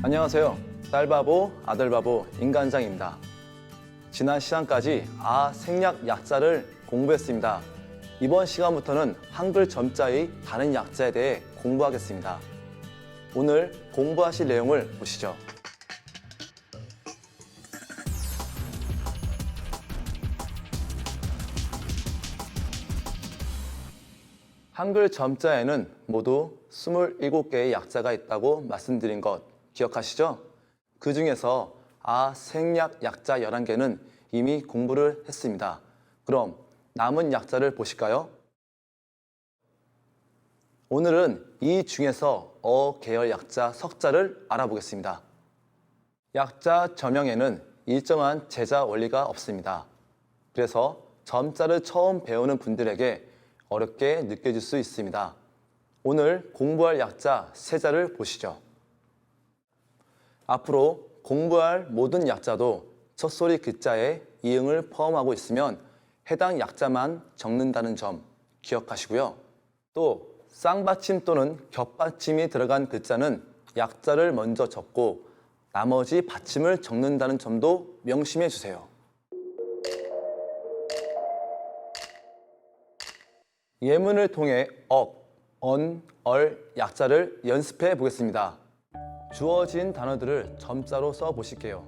안녕하세요. 딸바보, 아들바보, 인간장입니다. 지난 시간까지 아 생략 약자를 공부했습니다. 이번 시간부터는 한글 점자의 다른 약자에 대해 공부하겠습니다. 오늘 공부하실 내용을 보시죠. 한글 점자에는 모두 27개의 약자가 있다고 말씀드린 것 기억하시죠? 그 중에서 아 생략 약자 11개는 이미 공부를 했습니다. 그럼 남은 약자를 보실까요? 오늘은 이 중에서 어 계열 약자 석자를 알아보겠습니다. 약자 저명에는 일정한 제자 원리가 없습니다. 그래서 점자를 처음 배우는 분들에게 어렵게 느껴질 수 있습니다. 오늘 공부할 약자 세 자를 보시죠. 앞으로 공부할 모든 약자도 첫소리 글자에 이응을 포함하고 있으면 해당 약자만 적는다는 점 기억하시고요. 또 쌍받침 또는 겹받침이 들어간 글자는 약자를 먼저 적고 나머지 받침을 적는다는 점도 명심해 주세요. 예문을 통해 억, 언, 얼 약자를 연습해 보겠습니다. 주어진 단어들을 점자로 써 보실게요.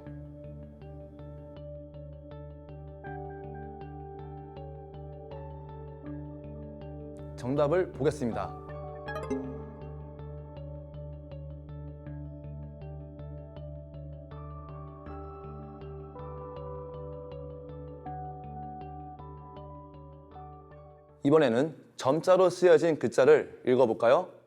정답을 보겠습니다. 이번에는 점자로 쓰여진 글자를 읽어볼까요?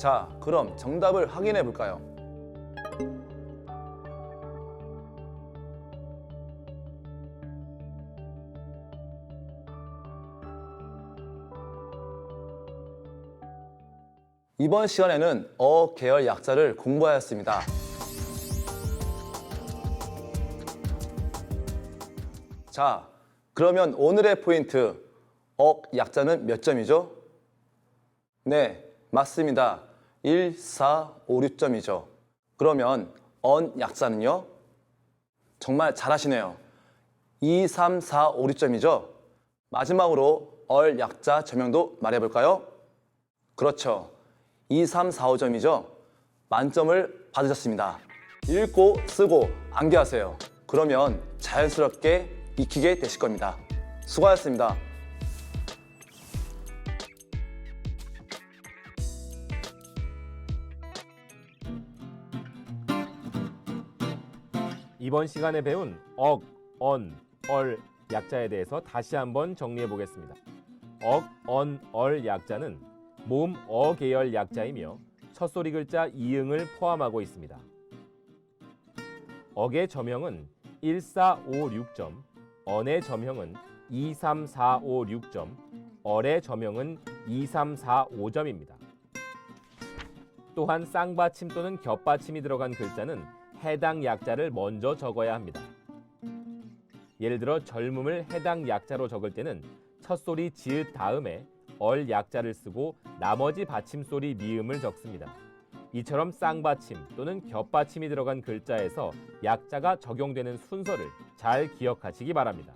자, 그럼 정답을 확인해 볼까요? 이번 시간에는 어 계열 약자를 공부하였습니다. 자, 그러면 오늘의 포인트 억 약자는 몇 점이죠? 네, 맞습니다. 1, 4, 5, 6점이죠. 그러면 언 약자는요? 정말 잘하시네요. 2, 3, 4, 5, 6점이죠. 마지막으로 얼 약자 저명도 말해볼까요? 그렇죠. 2, 3, 4, 5점이죠. 만점을 받으셨습니다. 읽고 쓰고 암기하세요. 그러면 자연스럽게 익히게 되실 겁니다. 수고하셨습니다. 이번 시간에 배운 억, 언, 얼 약자에 대해서 다시 한번 정리해 보겠습니다. 억, 언, 얼 약자는 모음 어 계열 약자이며 첫소리 글자 이응을 포함하고 있습니다. 억의 저명은 1, 4, 5, 6점, 언의 저명은 2, 3, 4, 5, 6점, 얼의 저명은 2, 3, 4, 5점입니다. 또한 쌍받침 또는 겹받침이 들어간 글자는 해당 약자를 먼저 적어야 합니다. 예를 들어 젊음을 해당 약자로 적을 때는 첫 소리 지읒 다음에 얼 약자를 쓰고 나머지 받침 소리 미음을 적습니다. 이처럼 쌍받침 또는 겹받침이 들어간 글자에서 약자가 적용되는 순서를 잘 기억하시기 바랍니다.